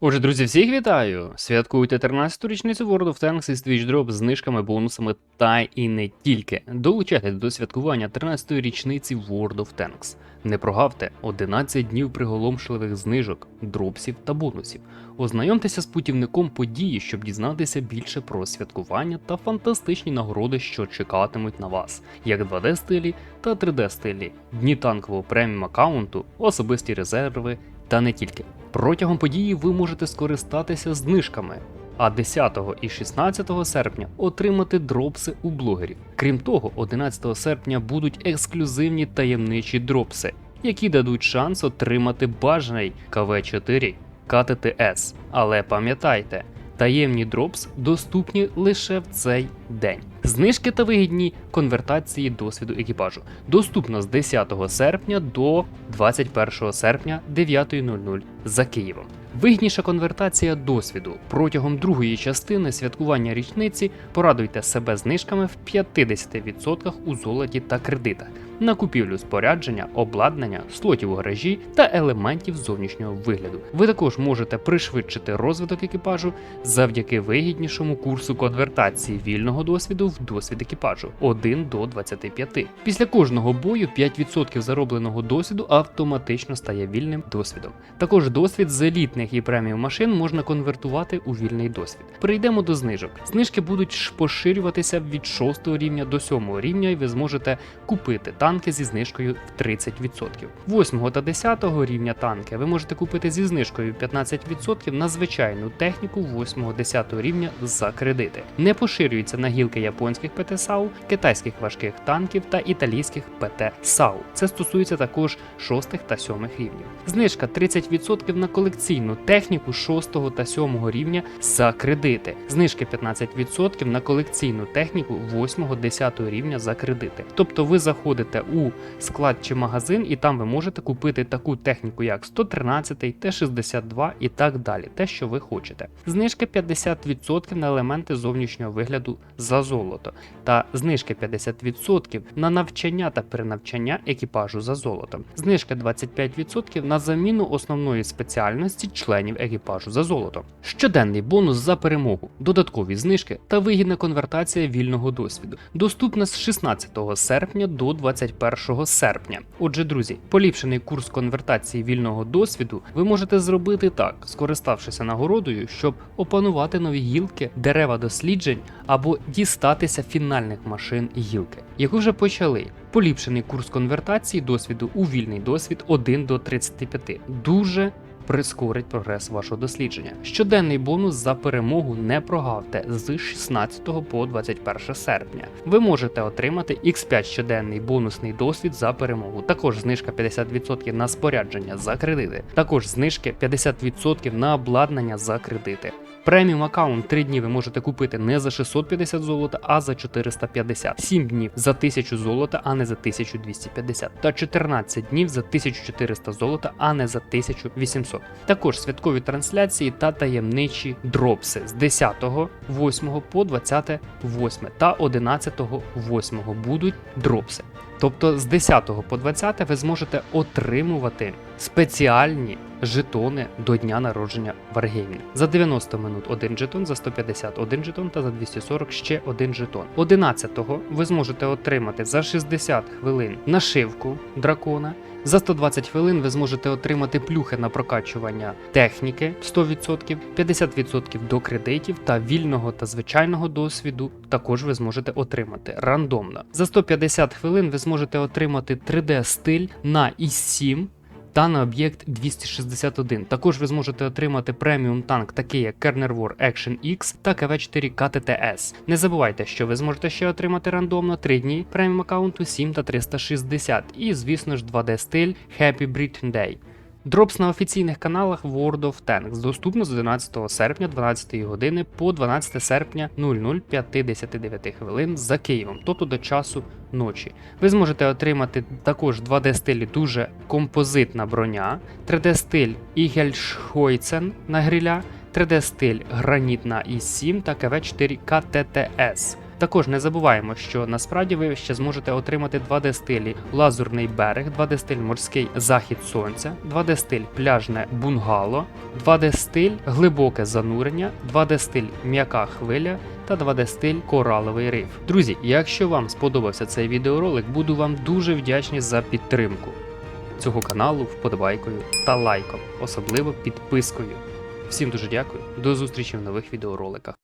Отже, друзі, всіх вітаю! Святкуйте 13-ту річницю World of Tanks із Twitch Drop з знижками, бонусами та і не тільки. Долучайтесь до святкування 13-ї річниці World of Tanks. Не прогавте 11 днів приголомшливих знижок, дропсів та бонусів. Ознайомтеся з путівником події, щоб дізнатися більше про святкування та фантастичні нагороди, що чекатимуть на вас, як 2D стилі та 3D стилі, дні танкового преміум аккаунту, особисті резерви та не тільки. Протягом події ви можете скористатися знижками. А 10 і 16 серпня отримати дропси у блогерів. Крім того, 11 серпня будуть ексклюзивні таємничі дропси, які дадуть шанс отримати бажаний КВ4 КТТС. Але пам'ятайте, таємні дропс доступні лише в цей день. Знижки та вигідні конвертації досвіду екіпажу. Доступно з 10 серпня до 21 серпня 9.00 за Києвом. Вигідніша конвертація досвіду протягом другої частини святкування річниці порадуйте себе знижками в 50% у золоті та кредитах на купівлю спорядження, обладнання, слотів у гаражі та елементів зовнішнього вигляду. Ви також можете пришвидшити розвиток екіпажу завдяки вигіднішому курсу конвертації вільного досвіду в досвід екіпажу 1 до 25. Після кожного бою 5% заробленого досвіду автоматично стає вільним досвідом. Також досвід з елітних і преміум машин можна конвертувати у вільний досвід. Перейдемо до знижок. Знижки будуть поширюватися від 6 рівня до 7 рівня, і ви зможете купити танки зі знижкою в 30%. 8 та 10 рівня танки ви можете купити зі знижкою 15% на звичайну техніку 8-10 рівня за кредити. Не поширюється на гілки японських ПТ САУ, китайських важких танків та італійських ПТ САУ. Це стосується також 6 та 7 рівнів. Знижка 30% на колекційну техніку 6 та 7 рівня за кредити. Знижки 15% на колекційну техніку 8-10 рівня за кредити. Тобто ви заходите у склад чи магазин, і там ви можете купити таку техніку, як 113, Т-62 і так далі, те, що ви хочете. Знижки 50% на елементи зовнішнього вигляду за золото, та знижки 50% на навчання та перенавчання екіпажу за золотом. Знижка 25% на заміну основної спеціальності членів екіпажу за золотом. Щоденний бонус за перемогу, додаткові знижки та вигідна конвертація вільного досвіду. Доступна з 16 серпня до 21 серпня. Отже, друзі, поліпшений курс конвертації вільного досвіду ви можете зробити так, скориставшися нагородою, щоб опанувати нові гілки, дерева досліджень або дістатися фінальних машин гілки, яку вже почали. Поліпшений курс конвертації досвіду у вільний досвід 1 до 35. Дуже прискорить прогрес вашого дослідження. Щоденний бонус за перемогу не прогавте з 16 по 21 серпня. Ви можете отримати X5 щоденний бонусний досвід за перемогу. Також знижка 50% на спорядження за кредити. Також знижки 50% на обладнання за кредити. Преміум аккаунт 3 дні ви можете купити не за 650 золота, а за 450. 7 днів за 1000 золота, а не за 1250. Та 14 днів за 1400 золота, а не за 1800. Також святкові трансляції та таємничі дропси з 10 8 по 20 8 та 11 8 будуть дропси. Тобто з 10 по 20 ви зможете отримувати спеціальні жетони до дня народження Wargaming. За 90 минут один жетон, за 150 один жетон та за 240 ще один жетон. 11-го ви зможете отримати за 60 хвилин нашивку дракона. За 120 хвилин ви зможете отримати плюхи на прокачування техніки 100%, 50% до кредитів та вільного та звичайного досвіду також ви зможете отримати рандомно. За 150 хвилин ви зможете отримати 3D стиль на i7 та на об'єкт 261. Також ви зможете отримати преміум танк, такий як Kerner War Action X та КВ-4 КТТС. Не забувайте, що ви зможете ще отримати рандомно 3 дні преміум аккаунту 7 та 360 і, звісно ж, 2D стиль Happy Britain Day. Дропс на офіційних каналах World of Tanks доступно з 11 серпня 12 години по 12 серпня 00.59 хвилин за Києвом, тобто до часу ночі. Ви зможете отримати також 2D стилі дуже композитна броня, 3D стиль Ігельшхойцен на гриля, 3D стиль гранітна І7 та КВ4 КТТС. Також не забуваємо, що насправді ви ще зможете отримати 2D стилі Лазурний берег, 2D стиль морський захід сонця, 2D стиль пляжне бунгало, 2D стиль глибоке занурення, 2D стиль м'яка хвиля та 2D стиль кораловий риф. Друзі, якщо вам сподобався цей відеоролик, буду вам дуже вдячний за підтримку цього каналу вподобайкою та лайком, особливо підпискою. Всім дуже дякую, до зустрічі в нових відеороликах.